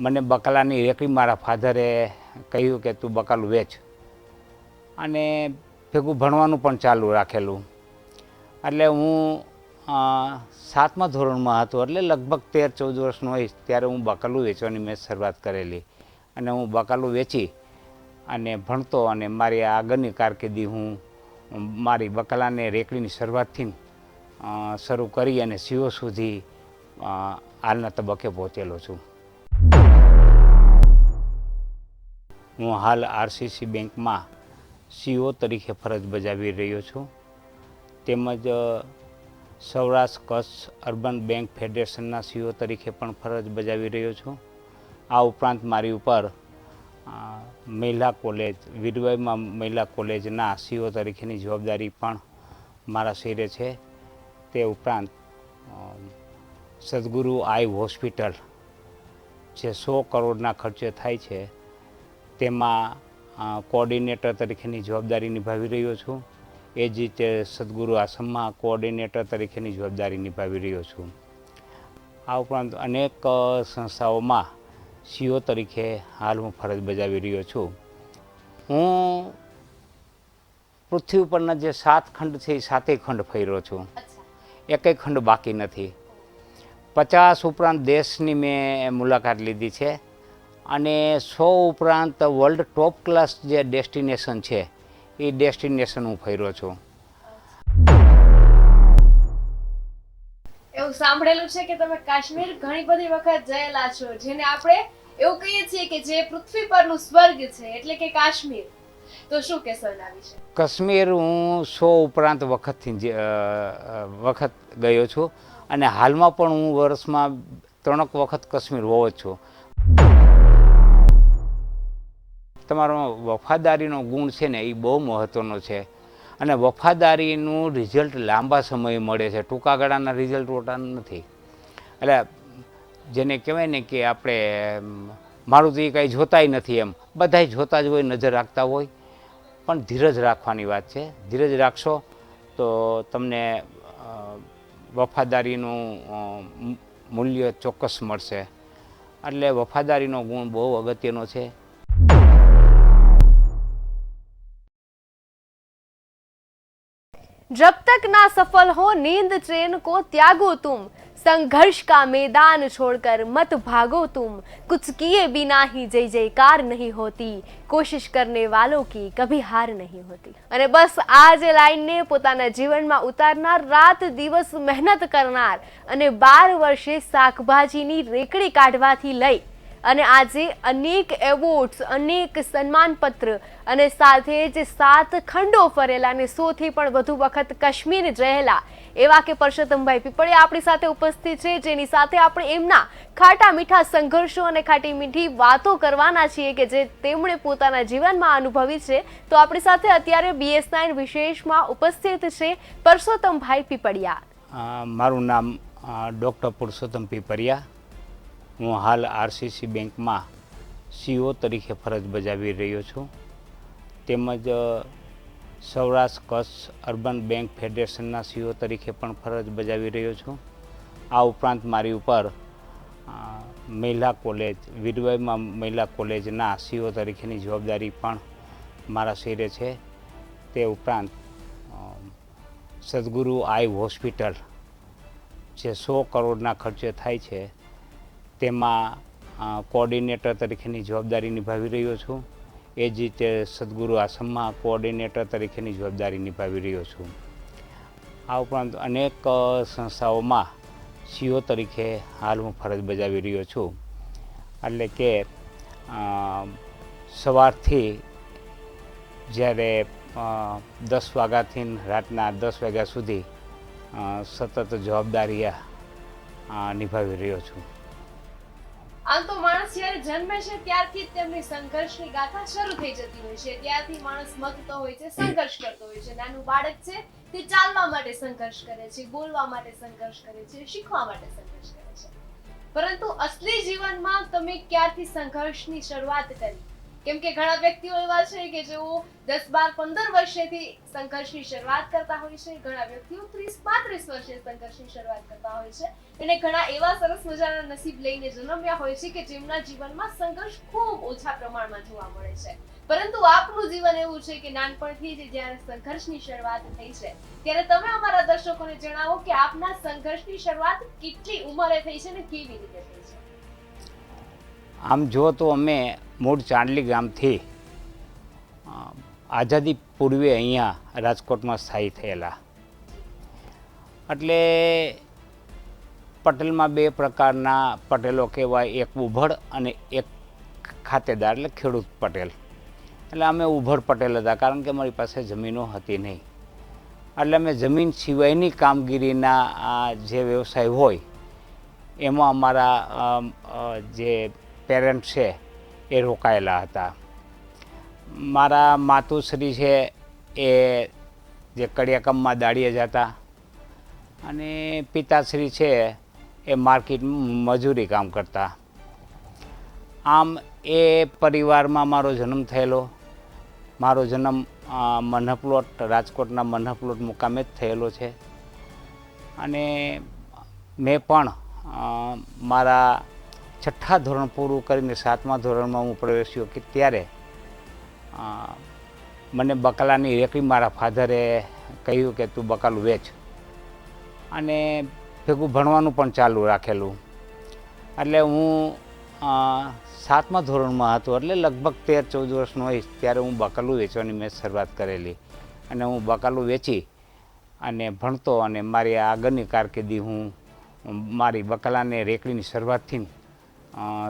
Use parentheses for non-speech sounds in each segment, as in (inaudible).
મને બકાલાની રેકડી મારા ફાધરે કહ્યું કે તું બકાલું વેચ. અને ભેગું ભણવાનું પણ ચાલુ રાખેલું. એટલે હું સાતમા ધોરણમાં હતો, એટલે લગભગ તેર ચૌદ વર્ષનો હોઈશ, ત્યારે હું બકાલું વેચવાની મેં શરૂઆત કરેલી. અને હું બકાલું વેચી અને ભણતો અને મારી આગળની કારકિર્દી હું, મારી બકલાને રેકડીની શરૂઆતથી શરૂ કરી અને સીઓ સુધી હાલના તબક્કે પહોંચેલો છું. હું હાલ આરસીસી બેંકમાં સીઓ તરીકે ફરજ બજાવી રહ્યો છું. તેમજ સૌરાષ્ટ્ર કચ્છ અર્બન બેંક ફેડરેશનના સીઓ તરીકે પણ ફરજ બજાવી રહ્યો છું. આ ઉપરાંત મારી ઉપર મહિલા કોલેજ, વિરવાઈમાં મહિલા કોલેજના સીઓ તરીકેની જવાબદારી પણ મારા શિરે છે. તે ઉપરાંત સદગુરુ આઈ હોસ્પિટલ, જે સો કરોડના ખર્ચે થાય છે તેમાં કોઓર્ડિનેટર તરીકેની જવાબદારી નિભાવી રહ્યો છું. એ જ રીતે સદગુરુ આશ્રમમાં કોઓર્ડિનેટર તરીકેની જવાબદારી નિભાવી રહ્યો છું. આ ઉપરાંત અનેક સંસ્થાઓમાં સીઓ તરીકે હાલ હું ફરજ બજાવી રહ્યો છું. હું પૃથ્વી ઉપરના જે સાત ખંડ છે એ સાતેય ખંડ ફર્યો છું. એકેય ખંડ બાકી નથી. પચાસ ઉપરાંત દેશની મેં મુલાકાત લીધી છે. અને સો ઉપરાંત વર્લ્ડ ટોપ ક્લાસ જે ડેસ્ટિનેશન છે એ ડેસ્ટિનેશન હું ફર્યો છું. એવું સાંભળેલું છે કે તમે કાશ્મીર ઘણી બધી વખત જયેલા છો જેને આપણે એવું કહીએ છીએ કે જે પૃથ્વી પરનું સ્વર્ગ છે એટલે કે કાશ્મીર. તો શું કહેશો એના વિશે? કાશ્મીર હું સો ઉપરાંત વખતથી વખત ગયો છું. અને હાલમાં પણ હું વર્ષમાં ત્રણક વખત કાશ્મીર હોવો જ છું. તમારો વફાદારીનો ગુણ છે ને એ બહુ મહત્ત્વનો છે. અને વફાદારીનું રિઝલ્ટ લાંબા સમયે મળે છે. ટૂંકા ગાળાના રિઝલ્ટ હોતા નથી. એટલે જેને કહેવાય ને કે આપણે મારું તો એ કાંઈ જોતાય નથી એમ. બધાય જોતા જ હોય, નજર રાખતા હોય. પણ ધીરજ રાખવાની વાત છે. ધીરજ રાખશો તો તમને વફાદારીનું મૂલ્ય ચોક્કસ મળશે. એટલે વફાદારીનો ગુણ બહુ અગત્યનો છે. जब तक ना सफल हो नींद चैन को त्यागो तुम संघर्ष का मैदान छोड़कर मत भागो तुम कुछ किए बिना ही जय जयकार नहीं होती કોશિશ કરને વાલો કી કભી હાર નહીં હોતી અને બસ આ જે લાઈનને પોતાના જીવનમાં ઉતારનાર રાત દિવસ મહેનત કરનાર અને બાર વર્ષે શાકભાજીની રેકડી કાઢવાથી લઈ અને આજે અનેક એવોર્ડ્સ અનેક સન્માનપત્ર અને સાથે જ સાત ખંડો ફરેલા અને સોથી પણ વધુ વખત કાશ્મીર રહેલા એવા કે પરસોત્તમભાઈ પીપળિયા આપણી સાથે ઉપસ્થિત છે. જેની સાથે આપણે એમના ખાટા મીઠા સંઘર્ષો અને ખાટી મીઠી વાતો કરવાના છીએ કે જે તેમણે પોતાના જીવનમાં અનુભવી છે. તો આપણી સાથે અત્યારે બીએસ નાઇન વિશેષમાં ઉપસ્થિત છે પરસોત્તમભાઈ પીપળિયા. મારું નામ ડૉક્ટર પુરુષોત્તમ પીપરિયા હું હાલ આરસીસી બેંકમાં સીઓ તરીકે ફરજ બજાવી રહ્યો છું. તેમજ સૌરાષ્ટ્ર કચ્છ અર્બન બેંક ફેડરેશનના સીઓ તરીકે પણ ફરજ બજાવી રહ્યો છું. આ ઉપરાંત મારી ઉપર મહિલા કોલેજ વિરવાઈમાં મહિલા કોલેજના સીઓ તરીકેની જવાબદારી પણ મારા શિરે છે. તે ઉપરાંત સદગુરુ આઈ હોસ્પિટલ, જે સો કરોડના ખર્ચે થાય છે તેમાં કોઓર્ડિનેટર તરીકેની જવાબદારી નિભાવી રહ્યો છું. એ જ રીતે સદગુરુ આશ્રમમાં કોઓર્ડિનેટર તરીકેની જવાબદારી નિભાવી રહ્યો છું. આ ઉપરાંત અનેક સંસ્થાઓમાં સીઓ તરીકે હાલ હું ફરજ બજાવી રહ્યો છું. એટલે કે સવારથી જ્યારે દસ વાગ્યાથી રાતના દસ વાગ્યા સુધી સતત જવાબદારી નિભાવી રહ્યો છું. આમ તો માણસ જ્યારે જન્મે છે ત્યારથી જ તેમની સંઘર્ષની ગાથા શરૂ થઈ જતી હોય છે. ત્યારથી માણસ મથતો હોય છે, સંઘર્ષ કરતો હોય છે. નાનું બાળક છે, તે ચાલવા માટે સંઘર્ષ કરે છે, બોલવા માટે સંઘર્ષ કરે છે, શીખવા માટે સંઘર્ષ કરે છે. પરંતુ અસલી જીવનમાં તમે ક્યારથી સંઘર્ષની શરૂઆત કરી? કેમ કે ઘણા વ્યક્તિઓ એવા છે કે જેઓ દસ, બાર, પંદર વર્ષેથી સંઘર્ષની શરૂઆત કરતા હોય છે. ઘણા વ્યક્તિઓ ત્રીસ, પાંત્રીસ વર્ષે સંઘર્ષની શરૂઆત કરતા હોય છે. અને ઘણા એવા સરસ મજાના નસીબ લઈને જન્મ્યા હોય છે કે જેમના જીવનમાં સંઘર્ષ ખૂબ ઓછા પ્રમાણમાં જોવા મળે છે. પરંતુ આપનું જીવન એવું છે કે નાનપણથી જ જ્યારે સંઘર્ષની શરૂઆત થઈ છે, ત્યારે તમે અમારા દર્શકોને જણાવો કે આપના સંઘર્ષની શરૂઆત કેટલી ઉંમરે થઈ છે અને કેવી રીતે થઈ છે? આમ જો તો અમે મૂળ ચાંદલી ગામથી આઝાદી પૂર્વે અહીંયા રાજકોટમાં સ્થાયી થયેલા. એટલે પટેલમાં બે પ્રકારના પટેલો કહેવાય, એક ઉભડ અને એક ખાતેદાર, એટલે ખેડૂત પટેલ. એટલે અમે ઉભડ પટેલ હતા, કારણ કે મારી પાસે જમીનો હતી નહીં. એટલે અમે જમીન સિવાયની કામગીરીના જે વ્યવસાય હોય, એમાં અમારા જે પેરેન્ટ છે, એ રોકાયેલા હતા. મારા માતુશ્રી છે, એ જે કડિયાકમમાં દાડીએ જતા અને પિતાશ્રી છે, એ માર્કેટ મજૂરી કામ કરતા. આમ એ પરિવારમાં મારો જન્મ થયેલો. મારો જન્મ મનહપ્લોટ, રાજકોટના મન્હપ્લોટ મુકામે જ થયેલો છે. અને મેં પણ મારા છઠ્ઠા ધોરણ પૂરું કરીને સાતમા ધોરણમાં હું પ્રવેશ્યો કે ત્યારે મને બકાલાની રેકડી મારા ફાધરે કહ્યું કે તું બકાલું વેચ. અને ભેગું ભણવાનું પણ ચાલુ રાખેલું. એટલે હું સાતમા ધોરણમાં હતો, એટલે લગભગ તેર ચૌદ વર્ષનો હોઈશ ત્યારે હું બકાલું વેચવાની મેં શરૂઆત કરેલી. અને હું બકાલું વેચી અને ભણતો અને મારી આગળની કારકિર્દી હું, મારી બકલાને રેકડીની શરૂઆતથી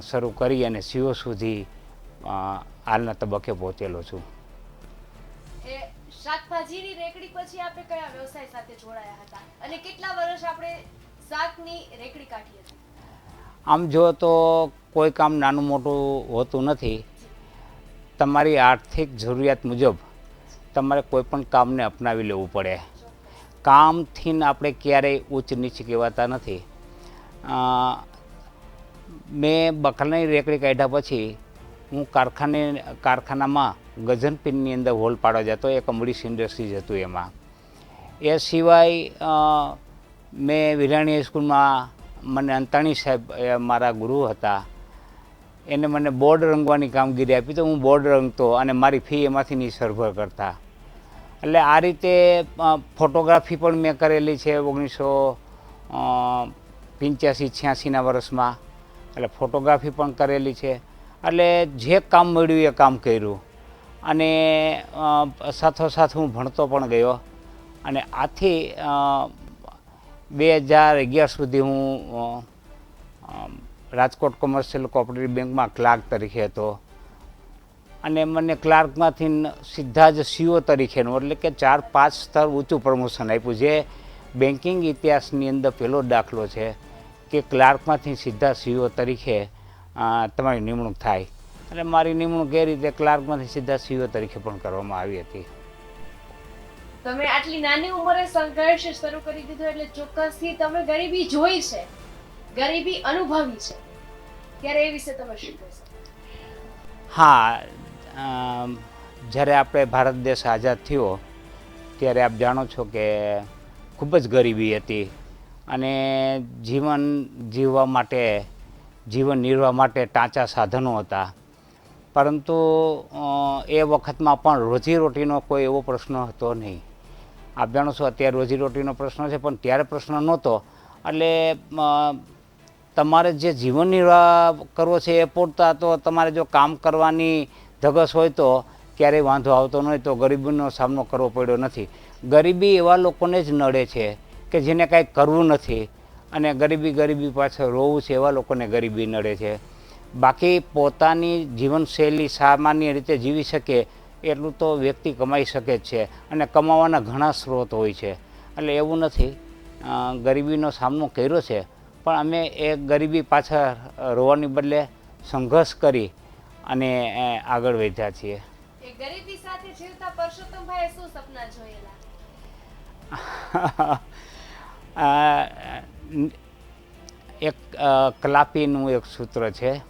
શરૂ કરી અને સીઓ સુધી હાલના તબક્કે પહોંચેલો છું. શાકભાજીની રેકડી પછી આપણે કયા વ્યવસાય સાથે જોડાયા હતા? અને કેટલા વર્ષ આપણે શાકની રેકડી કાઢી હતી? આમ જો તો કોઈ કામ નાનું મોટું હોતું નથી. તમારી આર્થિક જરૂરિયાત મુજબ તમારે કોઈ પણ કામને અપનાવી લેવું પડે. કામથી આપણે ક્યારેય ઉચ્ચ નીચ કહેવાતા નથી. મેં બકરાની રેકડી કાઢ્યા પછી હું કારખાને, કારખાનામાં ગજનપીનની અંદર હોલ પાડવા જતો, એક અમરીશ ઇન્ડસ્ટ્રીઝ હતું એમાં. એ સિવાય મેં વિરાણી સ્કૂલમાં મને અંતાણી સાહેબ મારા ગુરુ હતા. એને મને બોર્ડ રંગવાની કામગીરી આપી તો હું બોર્ડ રંગતો અને મારી ફી એમાંથી નહીં સરભર કરતા. એટલે આ રીતે ફોટોગ્રાફી પણ મેં કરેલી છે ઓગણીસો પંચ્યાસી, છ્યાસીના વર્ષમાં. એટલે ફોટોગ્રાફી પણ કરેલી છે. એટલે જે કામ મળ્યું એ કામ કર્યું. અને સાથોસાથ હું ભણતો પણ ગયો. અને આથી બે હજાર અગિયાર સુધી હું રાજકોટ કોમર્શિયલ કોઓપરેટિવ બેંકમાં ક્લાર્ક તરીકે હતો. અને મને ક્લાર્કમાંથી સીધા જ સીઓ તરીકેનું, એટલે કે ચાર, પાંચ સ્તર ઊંચું પ્રમોશન આપ્યું. જે બેન્કિંગ ઇતિહાસની અંદર પહેલો દાખલો છે. કે ક્લાર્કમાંથી સીધા સીઓ તરીકે તમારી નિમણૂક થાય. એટલે મારી નિમણૂક એ રીતે ક્લાર્કમાંથી સીધા સીઓ તરીકે પણ કરવામાં આવી હતી. તમે આટલી નાની ઉંમરે સંઘર્ષ શરૂ કરી દીધો એટલે ચોક્કસથી તમે ગરીબી જોઈ છે. ગરીબી અનુભવી છે. ત્યારે એ વિશે તમે શું કહેશો? હા જ્યારે આપણે ભારત દેશ આઝાદ થયો ત્યારે આપ જાણો છો કે ખૂબ જ ગરીબી હતી. અને જીવન જીવવા માટે, જીવન નિર્વાહ માટે ટાંચા સાધનો હતા. પરંતુ એ વખતમાં પણ રોજીરોટીનો કોઈ એવો પ્રશ્ન હતો નહીં. આપ જાણો છો અત્યારે રોજીરોટીનો પ્રશ્ન છે, પણ ત્યારે પ્રશ્ન નહોતો. એટલે તમારે જે જીવન નિર્વાહ કરવો છે એ પૂરતા તો તમારે જો કામ કરવાની ધગસ હોય તો ક્યારેય વાંધો આવતો નહીં, તો ગરીબીનો સામનો કરવો પડ્યો નથી. ગરીબી એવા લોકોને જ નડે છે કે જેને કાંઈ કરવું નથી અને ગરીબી ગરીબી પાછળ રોવું છે એવા લોકોને ગરીબી નડે છે. બાકી પોતાની જીવનશૈલી સામાન્ય રીતે જીવી શકે એટલું તો વ્યક્તિ કમાઈ શકે જ છે અને કમાવાના ઘણા સ્ત્રોત હોય છે. એટલે એવું નથી ગરીબીનો સામનો કર્યો છે પણ અમે એ ગરીબી પાછળ રોવાની બદલે સંઘર્ષ કરી અને આગળ વધ્યા છીએ. ગરીબી સાથે જીવતા પરસોત્તમભાઈએ શું સપના જોયેલા? (laughs) એક કલાપીનું એક સૂત્ર છે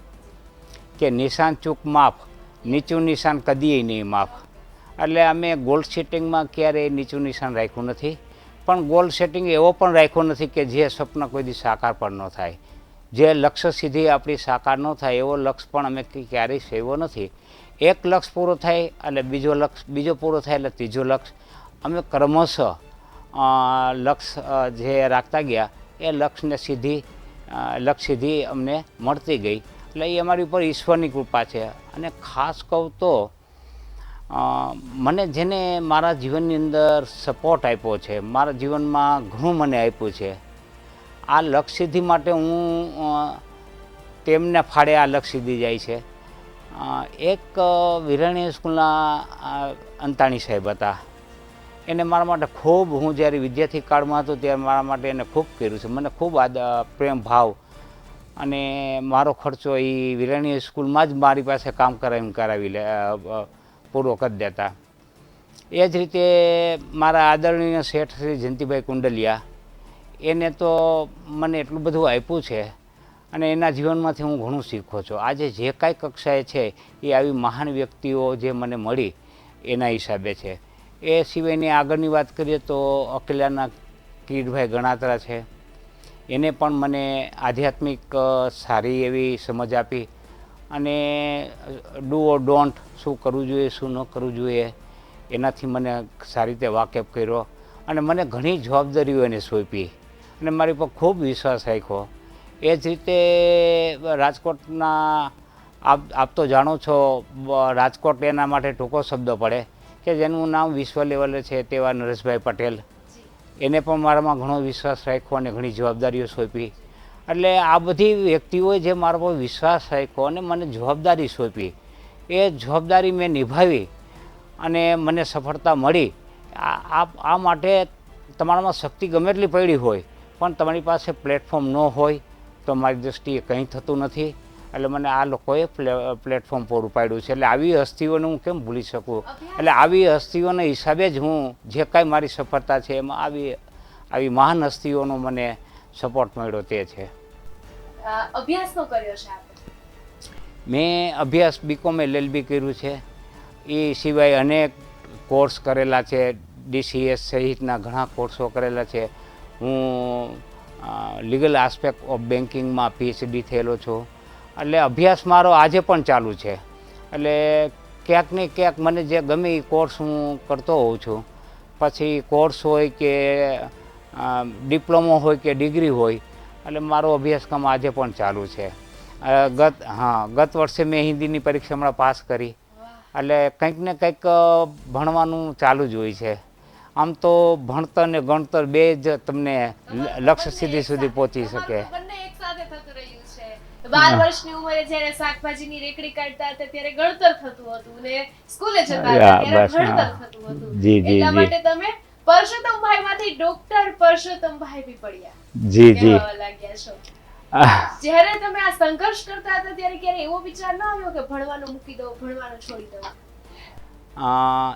કે નિશાન ચૂક માફ, નીચું નિશાન કદીય નહીં માફ. એટલે અમે ગોલ સેટિંગમાં ક્યારેય નીચું નિશાન રાખ્યું નથી. પણ ગોલ સેટિંગ એવો પણ રાખ્યો નથી કે જે સ્વપ્ન કોઈ દી સાકાર પણ ન થાય. જે લક્ષ્ય સીધી આપણી સાકાર ન થાય એવો લક્ષ્ય પણ અમે ક્યારેય સેવો નથી. એક લક્ષ્ય પૂરો થાય એટલે બીજો લક્ષ બીજો પૂરો થાય એટલે ત્રીજો લક્ષ અમે ક્રમશઃ લક્ષ્ય જે રાખતા ગયા એ લક્ષ્યને સીધી લક્ષ સીધી અમને મળતી ગઈ. એટલે એ અમારી ઉપર ઈશ્વરની કૃપા છે. અને ખાસ કહું તો મને જેને મારા જીવનની અંદર સપોર્ટ આપ્યો છે મારા જીવનમાં ઘણું મને આપ્યું છે આ લક્ષ સિદ્ધિ માટે હું તેમને ફાળે આ લક્ષ સિદ્ધિ જાય છે. એક અ, વિરાણી સ્કૂલના અંતાણી સાહેબ હતા. એને મારા માટે ખૂબ, હું જ્યારે વિદ્યાર્થી કાળમાં હતો ત્યારે મારા માટે એને ખૂબ કર્યું છે. મને ખૂબ પ્રેમ, ભાવ અને મારો ખર્ચો એ વિરાણી સ્કૂલમાં જ મારી પાસે કામ કરાવીને કરાવી લે પૂરો કરી દેતા. એ જ રીતે મારા આદરણીય શેઠ શ્રી જયંતિભાઈ કુંડલિયા, એને તો મને એટલું બધું આપ્યું છે અને એના જીવનમાંથી હું ઘણું શીખો છું. આજે જે કાંઈ કક્ષાએ છે એ આવી મહાન વ્યક્તિઓ જે મને મળી એના હિસાબે છે. એ સિવાયની આગળની વાત કરીએ તો અકેલાના કિરીટભાઈ ગણાત્રા છે. એને પણ મને આધ્યાત્મિક સારી એવી સમજ આપી અને ડુ ઓર ડોન્ટ શું કરવું જોઈએ, શું ન કરવું જોઈએ, એનાથી મને સારી રીતે વાકેફ કર્યો અને મને ઘણી જવાબદારીઓ એને સોંપી અને મારી પર ખૂબ વિશ્વાસ રાખ્યો. એ જ રીતે રાજકોટના, આપ આપ તો જાણો છો રાજકોટ એના માટે ટૂંકો શબ્દ પડે. કે જેનું નામ વિશ્વ લેવલે છે તેવા નરેશભાઈ પટેલ. એને પણ મારામાં ઘણો વિશ્વાસ રાખ્યો અને ઘણી જવાબદારીઓ સોંપી. એટલે આ બધી વ્યક્તિઓએ જે મારા પર વિશ્વાસ રાખ્યો અને મને જવાબદારી સોંપી. એ જવાબદારી મેં નિભાવી અને મને સફળતા મળી. આ, આ- માટે તમારામાં શક્તિ ગમે એટલી પડી હોય, પણ તમારી પાસે પ્લેટફોર્મ ન હોય, તો મારી દૃષ્ટિએ કંઈ થતું નથી. એટલે મને આ લોકોએ પ્લેટફોર્મ પૂરું પાડ્યું છે. એટલે આવી હસ્તીઓને હું કેમ ભૂલી શકું? એટલે આવી હસ્તીઓના હિસાબે જ હું જે કાંઈ મારી સફળતા છે એમાં આવી આવી મહાન હસ્તીઓનો મને સપોર્ટ મળ્યો તે છે. મેં અભ્યાસ નો કર્યો છે મેં અભ્યાસ બીકોમ એલએલબી કર્યું છે. એ સિવાય અનેક કોર્સ કરેલા છે. ડીસીએસ સહિતના ઘણા કોર્સો કરેલા છે. હું લીગલ આસ્પેક્ટ ઓફ બેન્કિંગમાં પીએચડી થયેલો છું. એટલે અભ્યાસ મારો આજે પણ ચાલુ છે. એટલે ક્યાંક ને ક્યાંક મને જે ગમે એ કોર્સ હું કરતો હોઉં છું. પછી કોર્સ હોય કે ડિપ્લોમો હોય કે ડિગ્રી હોય એટલે મારો અભ્યાસક્રમ આજે પણ ચાલુ છે. ગત હા ગત વર્ષે મેં હિન્દીની પરીક્ષા હમણાં પાસ કરી. એટલે કંઈક ને કંઈક ભણવાનું ચાલુ જ હોય છે. આમ તો ભણતર ને ગણતર બે જ તમને લક્ષ્ય સિદ્ધિ સુધી પહોંચી શકે. બાર વર્ષની ઉંમરે જ્યારે શાકભાજીની રેકડી કાઢતા હતા ત્યારે ગળતર થતું હતું ને સ્કૂલે જતા હતા ત્યારે ગળતર થતું હતું. જી, જી, એટલા માટે તમે પરસોત્તમભાઈ માંથી ડોક્ટર પરસોત્તમભાઈ બી પડ્યા. જી જી. લાગ્યા છો. જ્યારે તમે આ સંઘર્ષ કરતા હતા ત્યારે ક્યારે એવો વિચાર ન આવ્યો કે ભણવાનું મૂકી દો ભણવાનું છોડી દો આ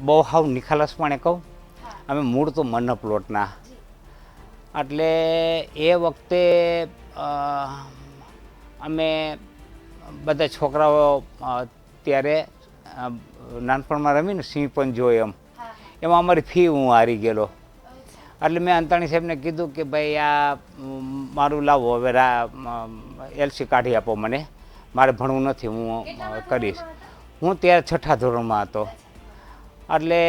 બહુ હાવ નિખાલસપણે કહું. અમે મૂળ તો મનપલોટના. જી. એટલે એ વખતે અ, અમે બધા છોકરાઓ ત્યારે નાનપણમાં રમીને સિંહ પણ જોઈ એમ. એમાં અમારી ફી હું હારી ગયેલો. એટલે મેં અંતાણી સાહેબને કીધું કે ભાઈ આ મારું લાવો હવે એલસી કાઢી આપો મને. મારે ભણવું નથી હું કરીશ. હું ત્યારે છઠ્ઠા ધોરણમાં હતો. એટલે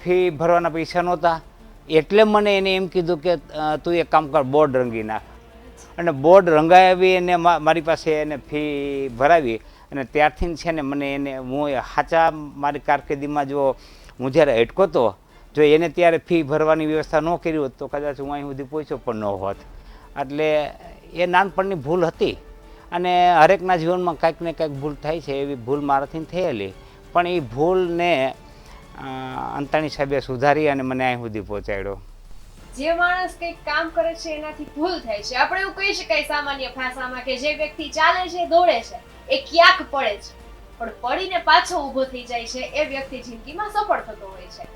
ફી ભરવાના પૈસા નહોતા. એટલે મને એને એમ કીધું કે તું એક કામ કર બોર્ડ રંગી નાખ. અને બોર્ડ રંગાવી અને મારી પાસે એને ફી ભરાવી. અને ત્યારથી છે ને મને એને, હું સાચા મારી કારકિર્દીમાં જો હું જ્યારે અટકો હતો જો એને ત્યારે ફી ભરવાની વ્યવસ્થા ન કરી હોત તો કદાચ હું અહીં સુધી પહોંચ્યો પણ ન હોત. એટલે એ નાનપણની ભૂલ હતી. અને હરેકના જીવનમાં કાંઈક ને કાંઈક ભૂલ થાય છે, એવી ભૂલ મારાથી થયેલી. પણ એ ભૂલને અંતાણી સાહેબે સુધારી અને મને અહીં સુધી પહોંચાડ્યો. જે માણસ કંઈક કામ કરે છે, એનાથી ભૂલ થાય છે. આપણે એવું કહી શકાય સામાન્ય ભાષામાં કે જે વ્યક્તિ ચાલે છે, દોડે છે, એ ક્યાંક પડે છે. પણ પડીને પાછો ઊભો થઈ જાય છે, એ વ્યક્તિ જિંદગીમાં સફળ થતો હોય છે.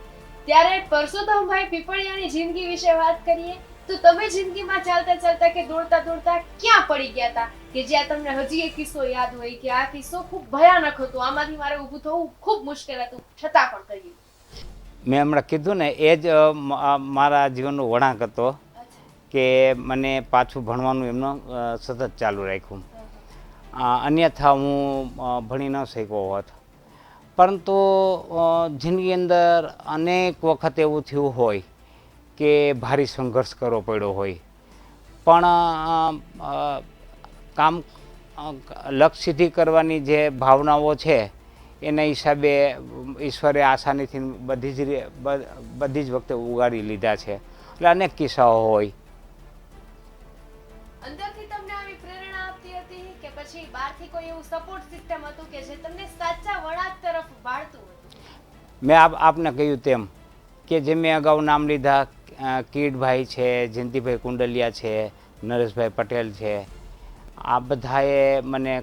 ત્યારે પરસોત્તમભાઈ પીપળિયાની જિંદગી વિશે વાત કરીએ, તો તમે જિંદગીમાં ચાલતા ચાલતા કે દોડતા દોડતા ક્યાં પડી ગયા હતા કે જ્યાં તમને હજી એક કિસ્સો યાદ હોય કે આ કિસ્સો ખૂબ ભયાનક હતો, આમાંથી મારે ઊભું થવું ખૂબ મુશ્કેલ હતું, છતાં પણ કર્યું. મેં હમણાં કીધું ને એ જ મારા જીવનનો વળાંક હતો કે મને પાછું ભણવાનું એમનો સતત ચાલુ રાખ્યું. અન્યથા હું ભણી ન શક્યો હોત. પરંતુ જિંદગી અંદર અનેક વખત એવું થયું હોય કે ભારી સંઘર્ષ કરવો પડ્યો હોય. પણ કામ લક્ષ સિદ્ધિ કરવાની જે ભાવનાઓ છે એના હિસાબે ઈશ્વરે આસાનીથી બધી જ બધી જ વખતે ઉગાડી લીધા છે. એટલે અનેક કિસ્સાઓ હોય. અંદરથી તમને આવી પ્રેરણા આપતી હતી કે પછી બહારથી કોઈ એવું સપોર્ટ સિસ્ટમ હતું કે જે તમને સાચા વળાંક તરફ વાળતું હતું? મેં આપ આપને કહ્યું તેમ કે જે મેં અગાઉ નામ લીધા કીડભાઈ છે જયંતિભાઈ કુંડલિયા છે નરેશભાઈ પટેલ છે આ બધાએ મને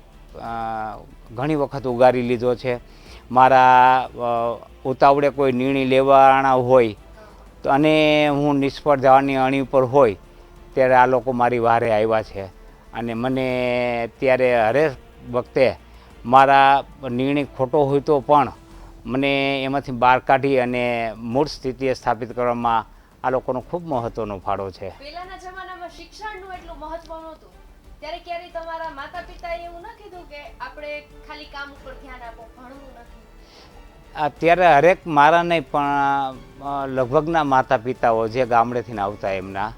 ઘણી વખત ઉગારી લીધો છે. મારા ઉતાવળે કોઈ નિર્ણય લેવાના હોય તો અને હું નિષ્ફળ જવાની અણી ઉપર હોય ત્યારે આ લોકો મારી વારે આવ્યા છે. અને મને ત્યારે હરેક વખતે મારા નિર્ણય ખોટો હોય તો પણ મને એમાંથી બહાર કાઢી અને મૂળ સ્થિતિએ સ્થાપિત કરવામાં આ લોકોનો ખૂબ મહત્ત્વનો ફાળો છે. પહેલાના જમાનામાં શિક્ષણનું એટલું મહત્વ નહોતું. ત્યારે ક્યારેય તમારા માતા પિતાએ એવું ન કીધું કે આપણે ખાલી કામ ઉપર ધ્યાન આપો, ભણવું નથી? અત્યારે હરેક મારા નહીં, પણ લગભગના માતા પિતાઓ જે ગામડેથી આવતા એમના,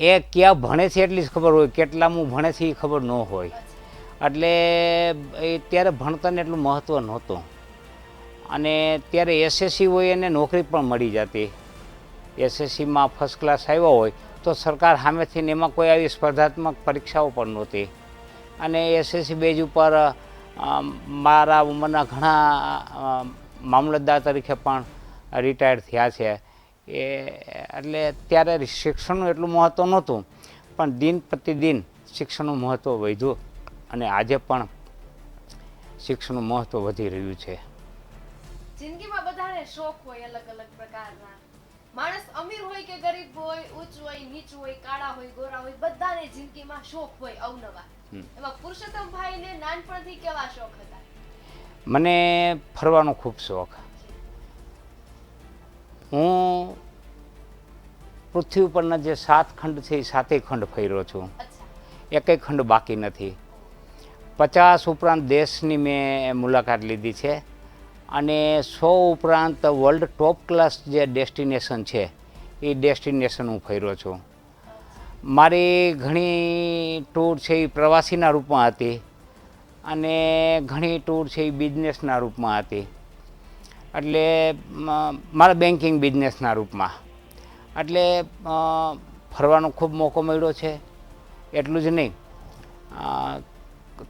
એ ક્યાં ભણે છે એટલી જ ખબર હોય, કેટલામું ભણે છે એ ખબર ન હોય. એટલે એ ત્યારે ભણતરને એટલું મહત્ત્વ નહોતું. અને ત્યારે એસએસસી હોય એને નોકરી પણ મળી જતી. એસએસસીમાં ફર્સ્ટ ક્લાસ આવ્યો હોય તો સરકાર સામેથી એમાં કોઈ આવી સ્પર્ધાત્મક પરીક્ષાઓ પણ નહોતી. અને એસએસસી બેઝ ઉપર મારા ઉંમરના ઘણા મામલતદાર તરીકે પણ રિટાયર્ડ થયા છે. એ, એટલે ત્યારે શિક્ષણનું એટલું મહત્ત્વ નહોતું, પણ દિન પ્રતિદિન શિક્ષણનું મહત્ત્વ વધ્યું અને આજે પણ શિક્ષણનું મહત્ત્વ વધી રહ્યું છે. જિંદગીમાં બધાને શોખ હોય અલગ અલગ પ્રકારના. માણસ અમીર હોય કે ગરીબ હોય ઉચ્ચ હોય નીચ હોય કાળા હોય ગોરા હોય બધાને જિંદગીમાં શોખ હોય અવનવા એમાં પુરુષોત્તમ ભાઈને નાનપણથી કેવા શોખ હતા? મને ફરવાનો ખૂબ શોખ. હું પૃથ્વી ઉપરના જે સાત ખંડ છે એ સાતેય ખંડ ફર્યો છું. એકેય ખંડ બાકી નથી. પચાસ ઉપરાંત દેશની મેં મુલાકાત લીધી છે. અને સો ઉપરાંત વર્લ્ડ ટોપ ક્લાસ જે ડેસ્ટિનેશન છે, એ ડેસ્ટિનેશન હું ફર્યો છું. મારી ઘણી ટૂર છે એ પ્રવાસીના રૂપમાં હતી અને ઘણી ટૂર છે એ બિઝનેસના રૂપમાં હતી. એટલે મારા બેન્કિંગ બિઝનેસના રૂપમાં. એટલે ફરવાનો ખૂબ મોકો મળ્યો છે. એટલું જ નહીં.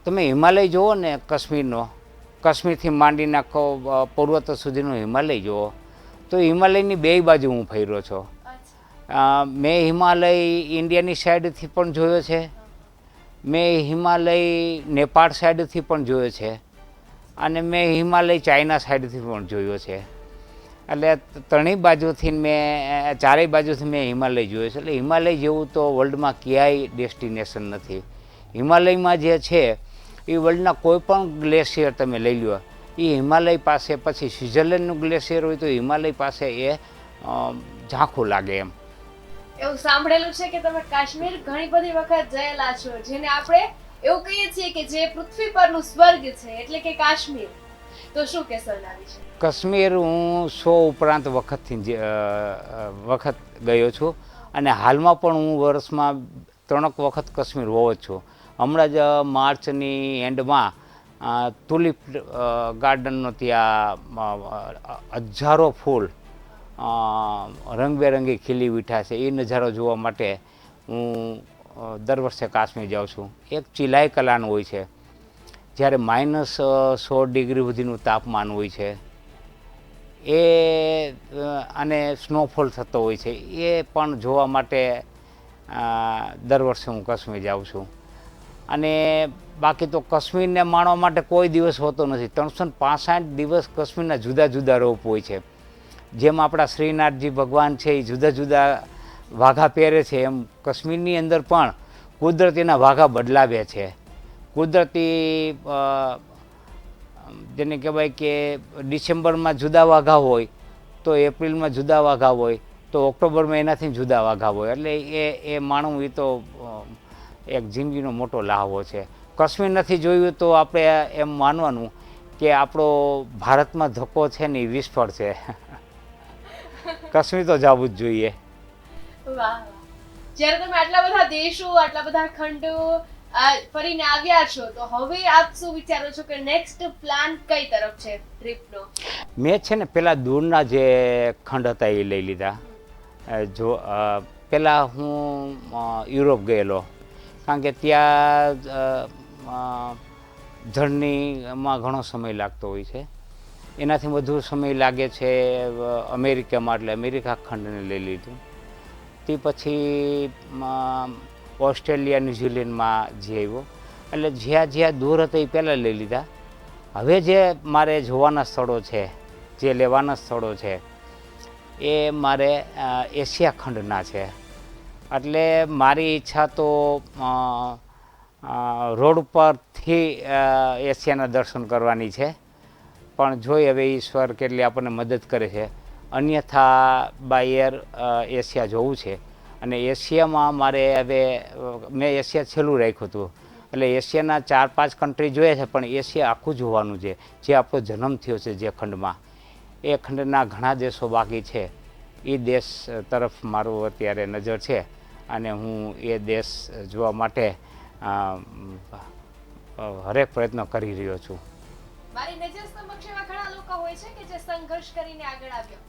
તમે હિમાલય જુઓ ને કાશ્મીરનો કાશ્મીરથી માંડીને આખો અ, પર્વતો સુધીનો હિમાલય જુઓ તો હિમાલયની બેય બાજુ હું ફર્યો છું. મેં હિમાલય ઇન્ડિયાની સાઈડથી પણ જોયો છે. મેં હિમાલય નેપાળ સાઈડથી પણ જોયો છે. અને મેં હિમાલય ચાઇના સાઈડથી પણ જોયો છે. એટલે ત્રણેય બાજુથી મેં ચારેય બાજુથી મેં હિમાલય જોયો છે. એટલે હિમાલય જેવું તો વર્લ્ડમાં ક્યાંય ડેસ્ટિનેશન નથી. હિમાલયમાં જે છે એ વર્લ્ડના કોઈ પણ ગ્લેશિયર તમે લઈ લો એ હિમાલય પાસે પછી સ્વિટ્ઝરલેન્ડનું ગ્લેશિયર હોય તો હિમાલય પાસે એ ઝાંખું લાગે એમ. એવું સાંભળેલું છે કે તમે કાશ્મીર ઘણી બધી વખત જયેલા છો જેને આપણે એવું કહીએ છીએ કે જે પૃથ્વી પરનું સ્વર્ગ છે એટલે કે કાશ્મીર. તો શું કહેશો એના વિશે? કાશ્મીર હું સો ઉપરાંત વખતથી વખત ગયો છું. અને હાલમાં પણ હું વર્ષમાં ત્રણક વખત કાશ્મીર હોવો જ છું. હમણાં જ માર્ચની એન્ડમાં તુલિપ ગાર્ડનનો ત્યાં હજારો ફૂલ રંગબેરંગી ખીલી ઉઠ્યા છે. એ નજારો જોવા માટે હું દર વર્ષે કાશ્મીર જાઉં છું. એક ચિલાઈ કલાન હોય છે. જ્યારે માઇનસ સો ડિગ્રી સુધીનું તાપમાન હોય છે. એ અને સ્નોફોલ થતો હોય છે. એ પણ જોવા માટે દર વર્ષે હું કાશ્મીર જાઉં છું. અને બાકી તો કાશ્મીરને માણવા માટે કોઈ દિવસ હોતો નથી. ત્રણસો પાસઠ દિવસ કાશ્મીરના જુદા જુદા રોપ હોય છે. જેમ આપણા શ્રીનાથજી ભગવાન છે, એ જુદા જુદા વાઘા પહેરે છે, એમ કાશ્મીરની અંદર પણ કુદરતીના વાઘા બદલાવે છે. કુદરતી જેને કહેવાય કે ડિસેમ્બરમાં જુદા વાઘા હોય, તો એપ્રિલમાં જુદા વાઘા હોય, તો ઓક્ટોબરમાં એનાથી જુદા વાઘા હોય. એટલે એ એ માણવું એ તો એક જિંદગીનો મોટો લાહવો છે. કાશ્મીર નથી જોયું તો આપણે એમ માનવાનું કે આપણો ભારતમાં ધક્કો છે ને એ વિસ્ફળ છે. (laughs) કાશ્મીર તો જવું જ જોઈએ. જ્યારે તમે આટલા બધા દેશો આટલા બધા ખંડો ફરીને આવ્યા છો તો હવે આપ શું વિચારો છો કે નેક્સ્ટ પ્લાન કઈ તરફ છે ટ્રીપનો મેં છે ને પેલા દૂરના જે ખંડ હતા એ લઈ લીધા. જો પહેલાં હું યુરોપ ગયેલો. કારણ કે ત્યાં જર્નીમાં ઘણો સમય લાગતો હોય છે. એનાથી વધુ સમય લાગે છે અમેરિકામાં, એટલે અમેરિકા ખંડને લઈ લીધું. તે પછી ઓસ્ટ્રેલિયા, ન્યુઝીલેન્ડમાં જઈ આવ્યો. એટલે જ્યાં જ્યાં દૂર હતા એ પહેલાં લઈ લીધા. હવે જે મારે જોવાના સ્થળો છે, જે લેવાના સ્થળો છે, એ મારે એશિયા ખંડના છે. એટલે મારી ઈચ્છા તો રોડ પરથી એશિયાના દર્શન કરવાની છે. પણ જોઈ હવે ઈશ્વર કેટલી આપણને મદદ કરે છે. અન્યથા બાય એર એશિયા જોવું છે. અને એશિયામાં મારે હવે મેં એશિયા છેલ્લું રાખ્યું હતું. એટલે એશિયાના ચાર પાંચ કન્ટ્રી જોઈએ છે, પણ એશિયા આખું જોવાનું છે. જે આપણો જન્મ થયો છે જે ખંડમાં. એ ખંડના ઘણા દેશો બાકી છે. એ દેશ તરફ મારું અત્યારે નજર છે. અને હું એ દેશ જોવા માટે હરેક પ્રયત્ન કરી રહ્યો છું. મારી નજર સમક્ષ એવા ઘણા લોકો હોય છે કે જે સંઘર્ષ કરીને આગળ આવ્યો.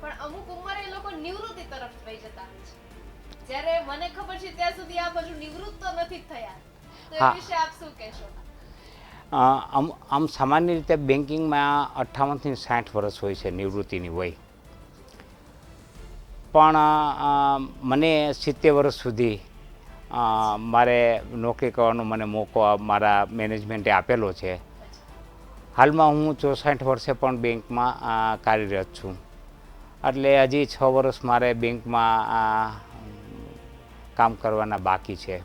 પણ અમુક ઉંમરે એ લોકો નિવૃત્તિ તરફ થઈ જતા હોય છે. જ્યારે મને ખબર છે ત્યાં સુધી આ બાજુ નિવૃત્ત તો નથી થયા. તો એ. વિશે આપ શું કહેશો? આમ આમ સામાન્ય રીતે બેન્કિંગમાં અઠ્ઠાવનથી સાઠ વર્ષ હોય છે નિવૃત્તિની વય. પણ મને સિત્તેર વર્ષ સુધી મારે નોકરી કરવાનો મને મોકો મારા મેનેજમેન્ટે આપેલો છે. હાલમાં હું ચોસઠ વર્ષે પણ બેંકમાં કાર્યરત છું. એટલે હજી છ વર્ષ મારે બેંકમાં કામ કરવાના બાકી છે.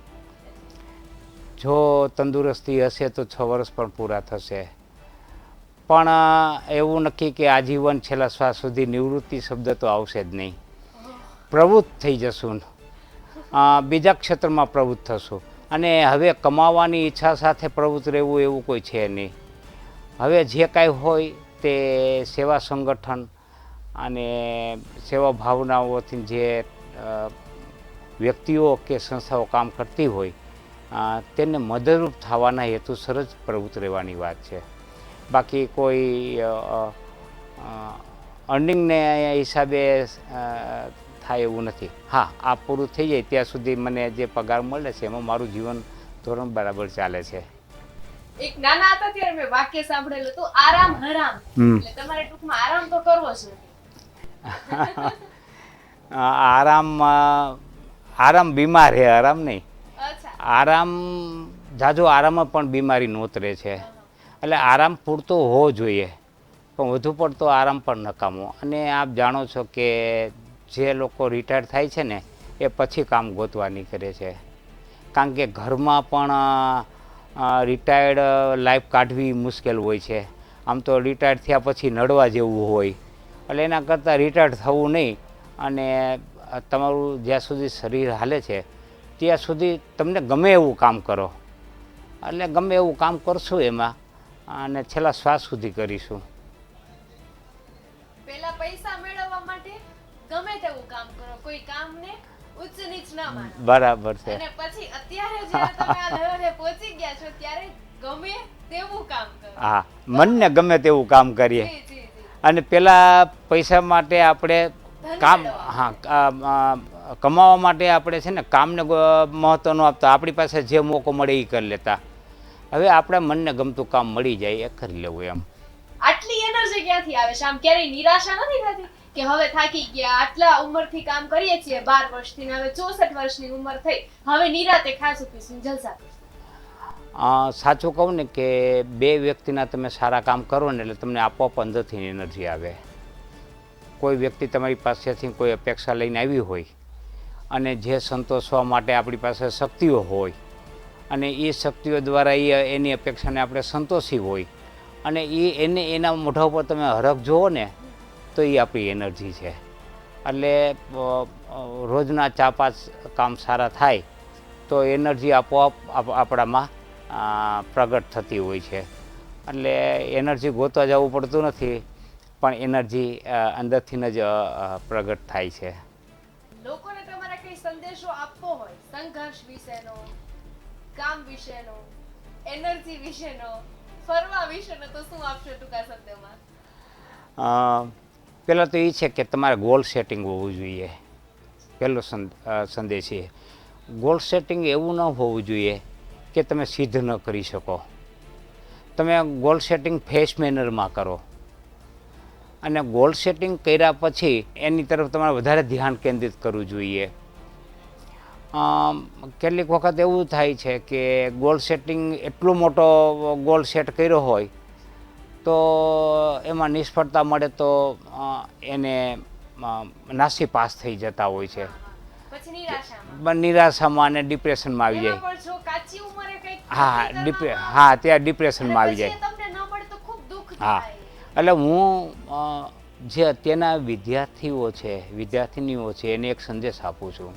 જો તંદુરસ્તી હશે તો છ વર્ષ પણ પૂરા થશે. પણ એવું નક્કી કે આજીવન છેલ્લા શ્વાસ સુધી નિવૃત્તિ શબ્દ તો આવશે જ નહીં. પ્રવૃત્ત થઈ જશું બીજા ક્ષેત્રમાં પ્રવૃત્ત થશું અને હવે કમાવાની ઈચ્છા સાથે પ્રવૃત્ત રહેવું એવું કોઈ છે નહીં હવે જે કાંઈ હોય તે સેવા સંગઠન અને સેવા ભાવનાઓથી જે વ્યક્તિઓ કે સંસ્થાઓ કામ કરતી હોય તેને મદદરૂપ થવાના હેતુ સરસ પ્રવૃત્ત રહેવાની વાત છે બાકી કોઈ અર્નિંગને હિસાબે થાય એવું નથી. હા આ પૂરું થઈ જાય ત્યાં સુધી મને જે પગાર મળે છે એમાં મારું જીવન ધોરણ બરાબર ચાલે છે. એક નાના હતા ત્યારે મેં વાક્ય સાંભળેલું તો આરામ હરામ. એટલે તમારે ટૂંકમાં આરામ તો કરવો જ નથી. (laughs) આરામ આરામ બીમાર હે આરામ નહીં. આરામ જાજો આરામમાં પણ બીમારી નોતરે છે. એટલે આરામ પૂરતો હોવો જોઈએ. પણ વધુ પડતો આરામ પણ નકામો અને આપ જાણો છો કે જે લોકો રિટાયર થાય છે ને, એ પછી કામ ગોતવા નીકળે છે. કારણ કે ઘરમાં પણ રિટાયર્ડ લાઈફ કાઢવી મુશ્કેલ હોય છે. આમ તો રિટાયર્ડ થયા પછી નડવા જેવું હોય. એટલે એના કરતાં રિટાયર્ડ થવું નહીં. અને તમારું જ્યાં સુધી શરીર હાલે છે, ત્યાં સુધી તમને ગમે એવું કામ કરો. એટલે ગમે એવું કામ કરશું એમાં, અને છેલ્લા શ્વાસ સુધી કરીશું. પૈસા મેળવવા માટે? ગમે તેવું કામ કરો કોઈ કામને ઉચ્ચ નીચ ના માનો. બરાબર છે. અને પછી અત્યારે જ્યારે તમે આ લેવલે પહોંચી ગયા છો ત્યારે ગમે તેવું કામ કરો. હા મનને ગમે તેવું કામ કરીએ. અને પેલા પૈસા માટે આપણે કામ હા કમાવા માટે આપણે છે ને કામને મહત્ત્વ મહત્વ ન આપતા આપણી પાસે જે મોકો મળે એ કરી લેતા. હવે આપણે મનને ગમતું કામ મળી જાય એ કરી લેવું એમ. આટલી એનર્જી ક્યાંથી આવે છે? આમ ક્યારેય નિરાશા નથી થતી? કે હવે થાકી ગયા, આટલા ઉંમરથી કામ કરીએ છીએ, બાર વર્ષથી હવે ચોસઠ વર્ષની ઉંમર થઈ. હવે નિરાતે ખાસું પીશું જલસા સાચું કહું ને કે બે વ્યક્તિના તમે સારા કામ કરો ને એટલે તમને આપોઆપ અંદરથી એનર્જી આવે. કોઈ વ્યક્તિ તમારી પાસેથી કોઈ અપેક્ષા લઈને આવી હોય અને જે સંતોષવા માટે આપણી પાસે શક્તિઓ હોય અને એ શક્તિઓ દ્વારા એ, એની અપેક્ષાને આપણે સંતોષી હોય અને એ, એને, એના મોઢા ઉપર તમે હરખ જુઓ ને તો એ આપણી એનર્જી છે. એટલે રોજના ચાર પાંચ કામ સારા થાય તો એનર્જી આપોઆપ આપણામાં પ્રગટ થતી હોય છે. એટલે એનર્જી ગોતવા જવું પડતું નથી પણ એનર્જી અંદરથી જ પ્રગટ થાય છે. લોકોને તમારે કઈ સંદેશો આપવો હોય સંઘર્ષ વિશેનો કામ વિશેનો એનર્જી વિશેનો ફરવા વિશેનો તો શું આપશો ટૂંકા શબ્દોમાં? પહેલાં તો એ છે કે તમારે ગોલ સેટિંગ હોવું જોઈએ. પહેલો સંદેશ એ. ગોલ સેટિંગ એવું ન હોવું જોઈએ કે તમે સિદ્ધ ન કરી શકો. તમે ગોલ સેટિંગ ફેસ મેનરમાં કરો. અને ગોલ સેટિંગ કર્યા પછી એની તરફ તમારે વધારે ધ્યાન કેન્દ્રિત કરવું જોઈએ. કેટલીક વખત એવું થાય છે કે ગોલ સેટિંગ એટલો મોટો ગોલ સેટ કર્યો હોય તો એમાં નિષ્ફળતા મળે તો એને નાસી પાસ થઈ જતા હોય છે. નિરાશામાં અને ડિપ્રેશનમાં આવી જાય. હા ડિપ્રે હા ત્યાં ડિપ્રેશનમાં આવી જાય. હા. એટલે હું જે અત્યારના વિદ્યાર્થીઓ છે વિદ્યાર્થીનીઓ છે એને એક સંદેશ આપું છું.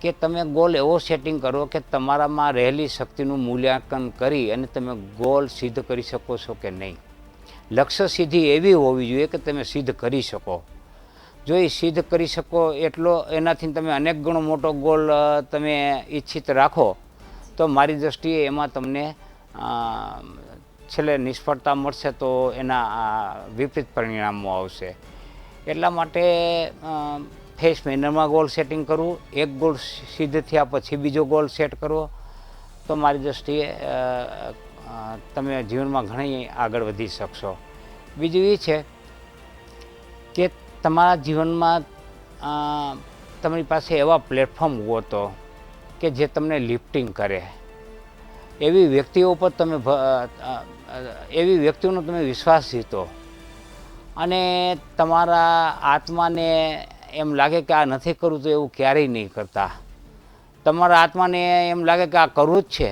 કે તમે ગોલ એવો સેટિંગ કરો કે તમારામાં રહેલી શક્તિનું મૂલ્યાંકન કરી અને તમે ગોલ સિદ્ધ કરી શકો છો કે નહીં. લક્ષ્ય સિદ્ધિ એવી હોવી જોઈએ કે તમે સિદ્ધ કરી શકો. જો એ સિદ્ધ કરી શકો એટલો એનાથી તમે અનેક ગણો મોટો ગોલ તમે ઈચ્છિત રાખો, તો મારી દૃષ્ટિએ એમાં તમને છેલ્લે નિષ્ફળતા મળશે તો એના વિપરીત પરિણામો આવશે. એટલા માટે ફેસ મેનરમાં ગોલ સેટિંગ કરવું એક ગોલ સિદ્ધ થયા પછી બીજો ગોલ સેટ કરવો. તો મારી અ, તમે જીવનમાં ઘણી આગળ વધી શકશો. બીજું એ છે કે તમારા જીવનમાં તમારી પાસે એવા પ્લેટફોર્મ ગોતો કે જે તમને લિફ્ટિંગ કરે. એવી વ્યક્તિઓ પર તમે એવી વ્યક્તિઓનો તમે વિશ્વાસ જીતો. અને તમારા આત્માને એમ લાગે કે આ નથી કરવું તો એવું ક્યારેય નહીં કરતા. તમારા આત્માને એમ લાગે કે આ કરવું જ છે.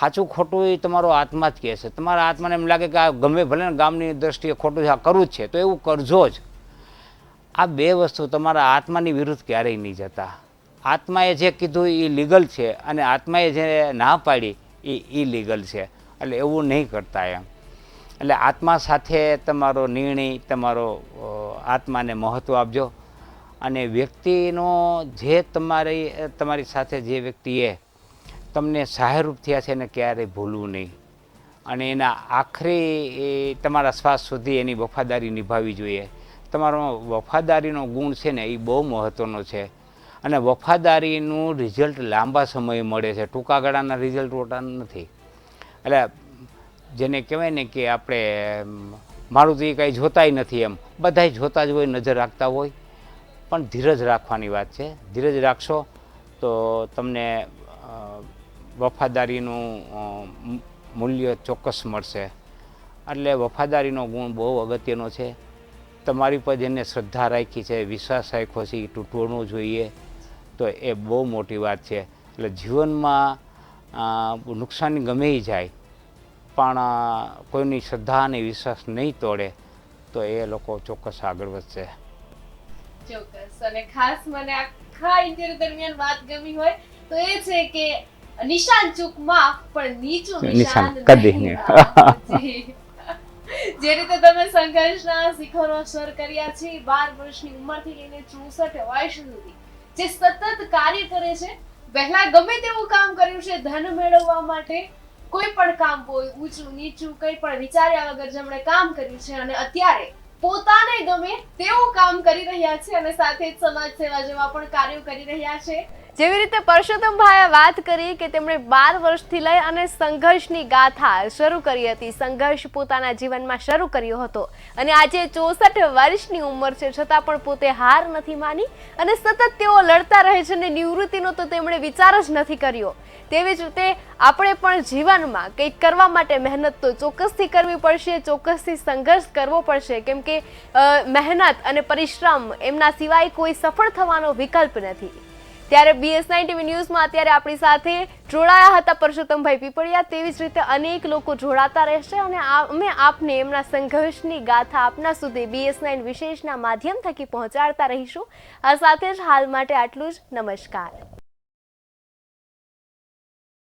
સાચું ખોટું એ તમારો આત્મા જ કહે છે. તમારા આત્માને એમ લાગે કે આ ગમે ભલે ને ગામની દ્રષ્ટિએ ખોટું છે, આ કરવું જ છે. તો એવું કરજો જ. આ બે વસ્તુ તમારા આત્માની વિરુદ્ધ ક્યારેય નહીં જતા. આત્માએ જે કીધું એ લીગલ છે અને આત્માએ જે ના પાડી એ ઇલીગલ છે. એટલે એવું નહીં કરતા એમ. એટલે આત્મા સાથે તમારો નિર્ણય, તમારો આત્માને મહત્ત્વ આપજો. અને વ્યક્તિનો જે તમારી તમારી સાથે જે વ્યક્તિએ તમને સહાયરૂપ થયા છે એને ક્યારેય ભૂલવું નહીં. અને એના આખરી એ તમારા શ્વાસ સુધી એની વફાદારી નિભાવવી જોઈએ. તમારો વફાદારીનો ગુણ છે ને એ બહુ મહત્ત્વનો છે. અને વફાદારીનું રિઝલ્ટ લાંબા સમયે મળે છે. ટૂંકા ગાળાના રિઝલ્ટ હોતા નથી. એટલે જેને કહેવાય ને કે આપણે, મારું તો એ કાંઈ જોતાય નથી એમ. બધાય જોતા જ હોય, નજર રાખતા હોય. પણ ધીરજ રાખવાની વાત છે. ધીરજ રાખશો તો તમને વફાદારીનું મૂલ્ય ચોક્કસ મળશે. એટલે વફાદારીનો ગુણ બહુ અગત્યનો છે. તમારી પર જેને શ્રદ્ધા રાખી છે, વિશ્વાસ રાખ્યો છે એ તૂટવો જોઈએ, તો એ બહુ મોટી વાત છે. એટલે જીવનમાં નુકસાન ગમે જાય, પણ કોઈની શ્રદ્ધા અને વિશ્વાસ નહીં તોડે, તો એ લોકો ચોક્કસ આગળ વધશે. ચોક્કસ અને ખાસ મને આખા ઇન્ટરવ્યુ દરમિયાન વાત ગમી હોય તો એ છે કે નિશાન ચૂક માફ પણ નીચું નિશાન કદી નહીં. જી. રીતે તમે સંઘર્ષના શિખરો સર કર્યા છે બાર વર્ષની ઉંમરથી લઈને ચોસઠ વર્ષ સુધી જે સતત કાર્ય કરે છે પહેલા ગમે તેવું કામ કર્યું છે ધન મેળવવા માટે કોઈ પણ કામ હોય ઊંચું નીચું કંઈ પણ વિચાર્યા વગર જેમણે કામ કર્યું છે અને અત્યારે પોતાને ગમે તેવું કામ કરી રહ્યા છે અને સાથે જ સમાજ સેવા જેવા પણ કાર્યો કરી રહ્યા છે. જેવી રીતે પરસોત્તમભાઈએ વાત કરી કે તેમણે બાર વર્ષથી લઈ અને સંઘર્ષની ગાથા શરૂ કરી હતી. સંઘર્ષ પોતાના જીવનમાં શરૂ કર્યો હતો. અને આજે ચોસઠ વર્ષની ઉંમર છે, છતાં પણ પોતે હાર નથી માની અને સતત તેઓ લડતા રહે છે અને નિવૃત્તિનો તો તેમણે વિચાર જ નથી કર્યો. તેવી જ રીતે આપણે પણ જીવનમાં કંઈક કરવા માટે મહેનત તો ચોક્કસથી કરવી પડશે, ચોક્કસથી સંઘર્ષ કરવો પડશે. કેમ કે મહેનત અને પરિશ્રમ એમના સિવાય કોઈ સફળ થવાનો વિકલ્પ નથી. ત્યારે બીએસ નાઇન ટીવી ન્યૂઝમાં અત્યારે આપણી સાથે જોડાયા હતા પરસોત્તમભાઈ પીપળિયા. તેવી જ રીતે અનેક લોકો જોડાતા રહેશે અને અમે આપને એમના સંઘર્ષની ગાથા આપના સુધી બીએસ નાઇન વિશેષના માધ્યમ થકી પહોંચાડતા રહીશું. આ સાથે જ હાલ માટે આટલું જ. નમસ્કાર.